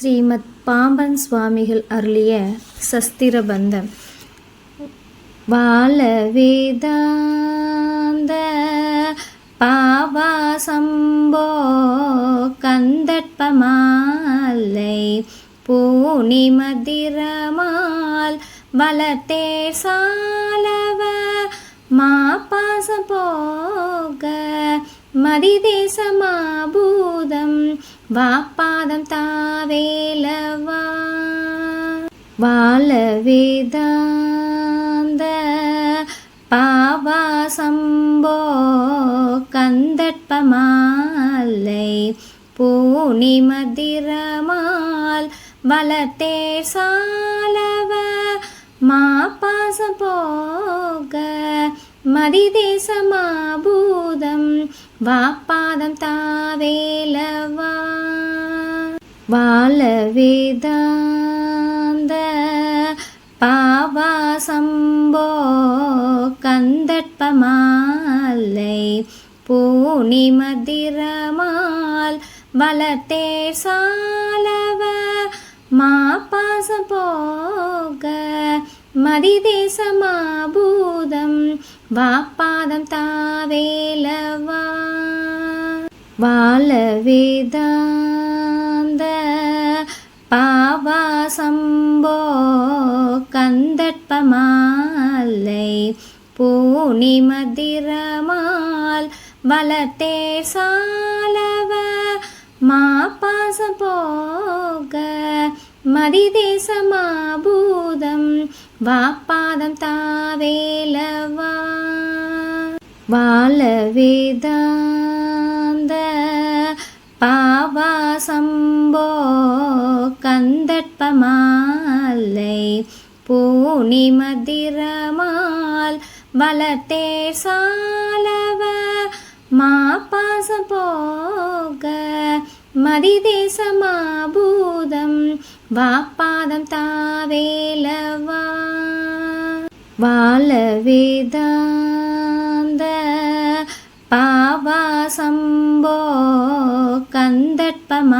ஸ்ரீமத் பாம்பன் சுவாமிகள் அருளிய சஸ்திரபந்தம். வாழ வேதாந்த பாவாசம்போ கந்தட்பமாலை பூனிமதிரமால் வளர்த்தே வளத்தே சாலவ மாபாசம் போக மதிதேசமாபூதம் வாப்பாதம் தாவேலவா? வாழ வேதாந்த பாவா சம்போ கந்தட்பமாலை பூனிமதிரமால் வளத்தே சாலவ மாபாசம் போக மதிதேசமாபூதம் வாப்பாதம் தாவேலவா? வாழ வேதாந்த பாவா சம்போ கந்தட்பமாலை பூனிமதிரமால் வளத்தே சாலவ மாபாசம் போக மதிதேசமாபூதம் வாப்பாதம் தாவேலவா? வாழ வேதாந்த பாவா சம்போ கந்தட்பமாலை பூனி மதிரமால் வளத்தே சாலவ மாபாசம் போக மதிதேசமாபூதம் வாப்பாதம் தாவேலவா? வாழ வேதாந்த பாவா சம்போ கந்தட்பமாலை பூனிமதிரமால் வளர்த்தே சாலவ மாபாசம் போக மதிதேசமாபூதம் வாப்பாதம் தாவே வாழ வேதாந்த பாவா கந்தட்பமாலை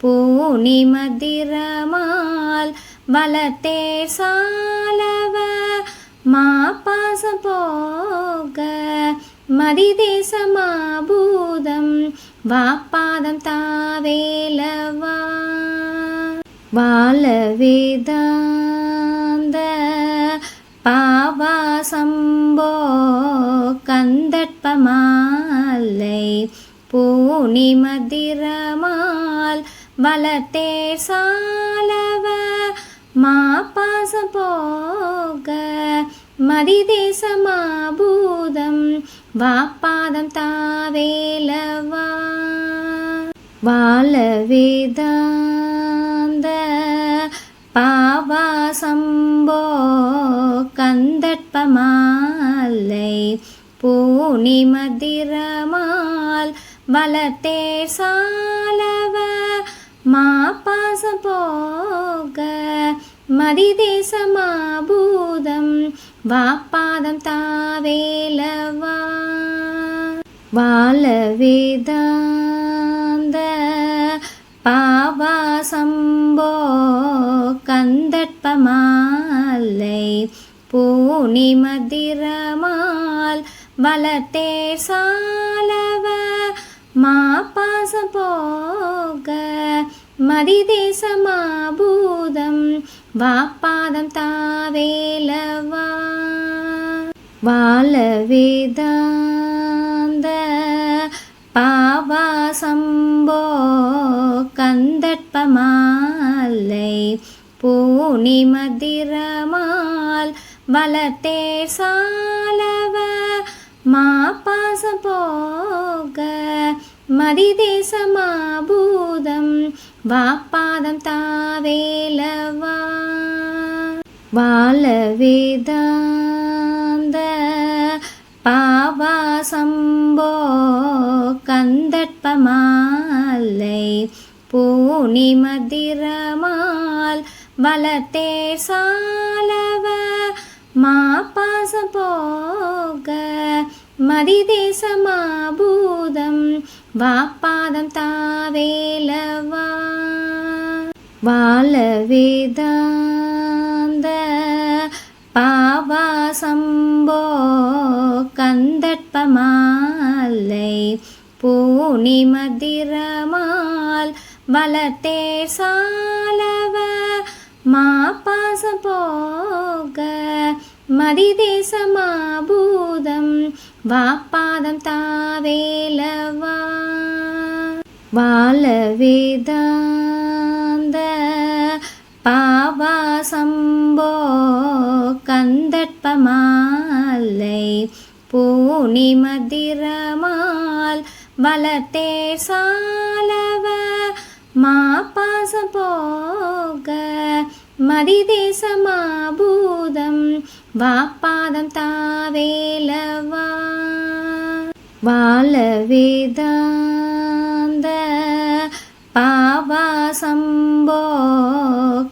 பூனிமதிரமால் வளத்தே சாலவ மாபாசம் போக மதிதேசமாபூதம் வாப்பாதம் தாவேலவா. வாழ வேதாந்த கந்த பாவாசம்போ கந்தட்பமாலை பூனிமதிரமால் வளத்தே சாலவ மாபாசம் போக மதிதேசமாபூதம் வாப்பாதம் தாவேலவா வாழவேதா. பாவாசம்போ கந்தட்பமாலை பூனிமதிரமால் வளத்தே சாலவ மாபாசம் போக மதிதேசமாபூதம் வாப்பாதம் தாவேலவா. வாழவேதாந்த பாவாசம்போ பாவா சம்போ பூனி மதிரமால் வளத்தே சாலவ. மாபாசம் போக மதிதேசமாபூதம். வாப்பாதம் தாவேலவா. வாழவேதாந்த பாவாசம்போ கந்தட்பமா பூனி மதிரமால் வளத்தே சாலவ மாபாசம் போக மதிதேசமாபூதம் வாப்பாதம் தாவேலவா. வாழவேதாந்த பாவாசம்போ கந்தட்பமாலை பூனி மதிரமால் வளத்தே சாலவ மாபாசம் போக. மதிதேசமாபூதம் வாப்பாதம் தாவேலவா. வாழ வேதாந்த பாவா கந்தட்பமாலை பூனி மதிரமால் வளத்தே சாலவ மா பாசம் போக மதிதேசமாபூதம் வாப்பாதம் தாவேலவா. வாழ வேதாந்த பாவா கந்தட்பமாலை பூனி மதிரமால் வளத்தே சாலவ. மா பாசம் போக மதிதேசமாபூதம். வாப்பாதம் தாவேலவா. வாழ வேதாந்த பாவா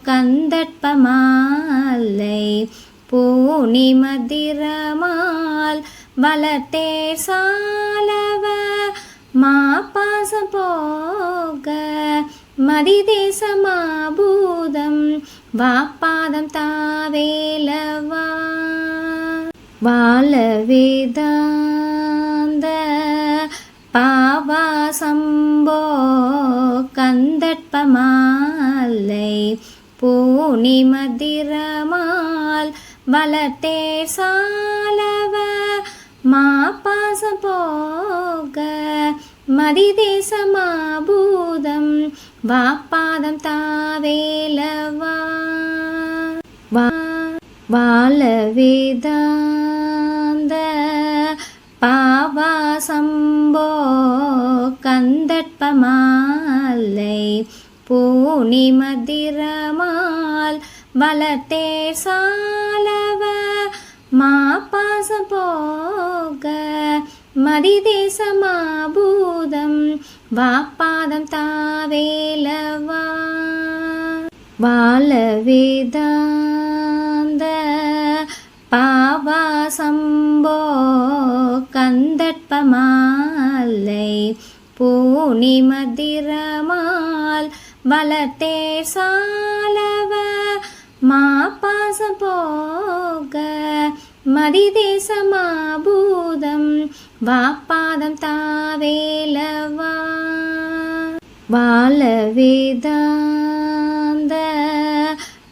கந்தட்பமாலை. பூனி மதிரமால் வளத்தே சாலவ. மா போக. மதிதேசமாபூதம். வாப்பாதம் தாவேலவா? வாழ வேதாந்த பாவா சம்போ கந்தட்பமாலை பூனி மதிரமால் வளத்தே சாலவ மா பாசம் போக மதிதேசமாபூதம் வாப்பாதம் தாவேலவா. வா வாழ வேதாந்த. பாவா சம்போ கந்தட்பமாலை. பூனி மதிரமால் வளத்தே சாலவ. மா போக மதிதேசமாபூதம் வாப்பாதம் தாவேலவா? வாழ வேதாந்த பாவா சம்போ கந்தட்பமாலை பூனிமதிரமால் வளர்த்தே சாலவ மா போக மதிதேசமாபூதம் வாப்பாதம் தாவேலவா? வாழ வேதாந்த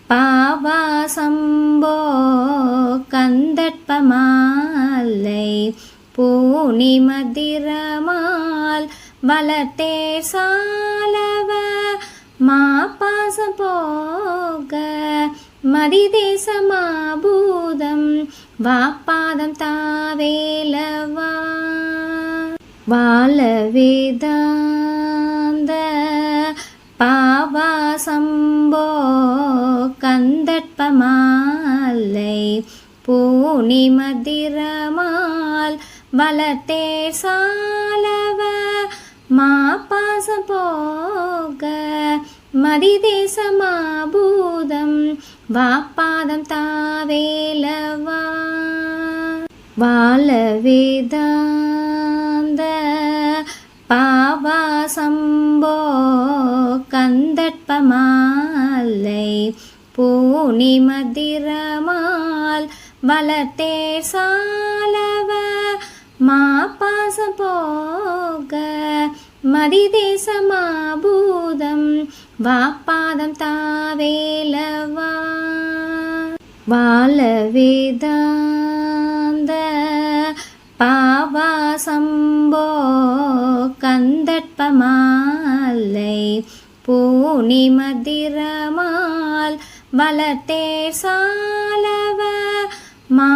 பாவா கந்தட்பமாலை பூனிமதிரமால் வளர்த்தே சாலவ மா போக மதிதேசமாபூதம் வாப்பாதம் தாவேலவா. வாழ வேதாந்த பாவா சம்போ கந்தட்பமாலை பூனிமதிரமால் வளத்தே சாலவ மா பாசம் போக மதிதேசமாபூதம் வாப்பாதம் தாவேலவா வாழ வேதாந்த பாவா சம்போ கந்தட்பமாலை பூனிமதிரமால் வளர்த்தே சாலவ மா பாசம் போக மதிதேசமாபூதம் வாப்பாதம் தாவேலவா. வாழ வேதாந்த வெப்பமாலை பூனி மதிரமால் வளர்த்தே சாலவ மா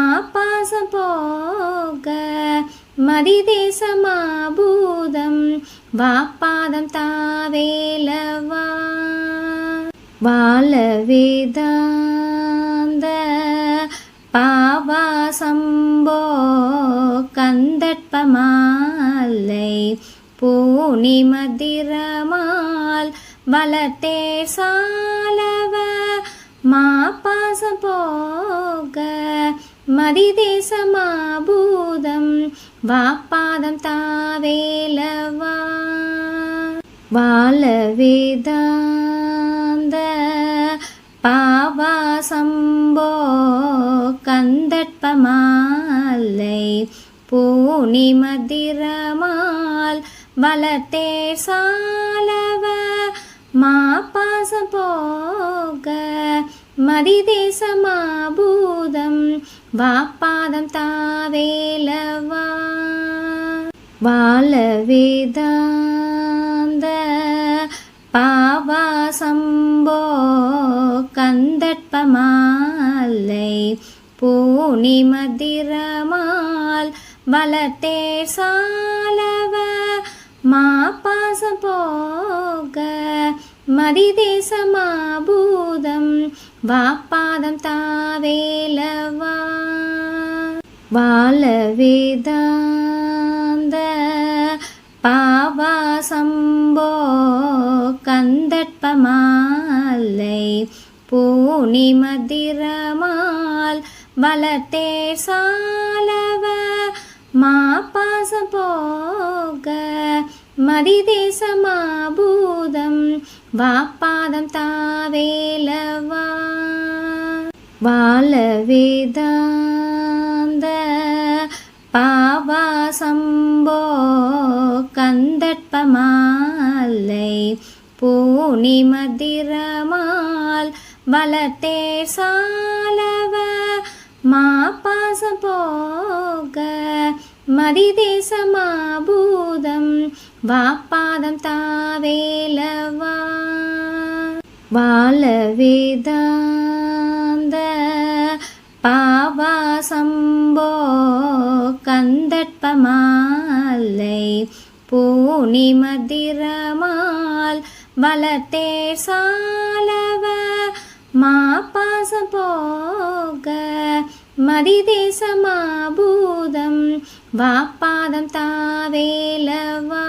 போக மதிதேசமாபூதம் வாப்பாதம் தாவேலவா. வாழவேதாந்த பாவாசம்போ பாவா சம்போ கந்தட்பமாலை பூனிமதிரமால் வளர்த்தே சாலவ மா பாசம் போக மதிதேசமாபூதம் வாப்பாதம் தாவேலவா. வாழவேதாந்த பாவாசம்போ கந்தட்பமாலை பூனி வளர்த்தே சாலவ மா மாப்பாசம் போக மதிதேசமாபூதம் வாப்பாதம் தாவேலவா. வாழ வேதாந்த பாவாசம்போ கந்தட்பமாலை பூனி மதிரமால் வளர்த்தேர் சாலவ மாப்பாசம் போக மதிதேசமாபூதம் வாப்பாதம் தாவேலவா? வாழ வேதாந்த பாவாசம்போ கந்தட்பமாலை பூனிமதிரமால் வளர்த்தே வளர்த்தேர் சாலவ மாப்பாசம் போக மதிதேசமாபூதம். வாப்பாதம் தாவேலவா. வாழவேதாந்த. பாவாசம்போ கந்தட்பமாலை. பூனிமதிரமால் வளர்த்தே சாலவ மாப்பாசம் போக மதிதேசமாபூதம். வாப்பாதம் தாவேலவா? வாழ வேதாந்த பாவாசம்போ கந்தட்பமாலை பூனிமதிரமால் மதிரமால் சாலவ மாப்பாசம் போக மதிதேசமாபூதம் வாப்பாதம் தாவேலவா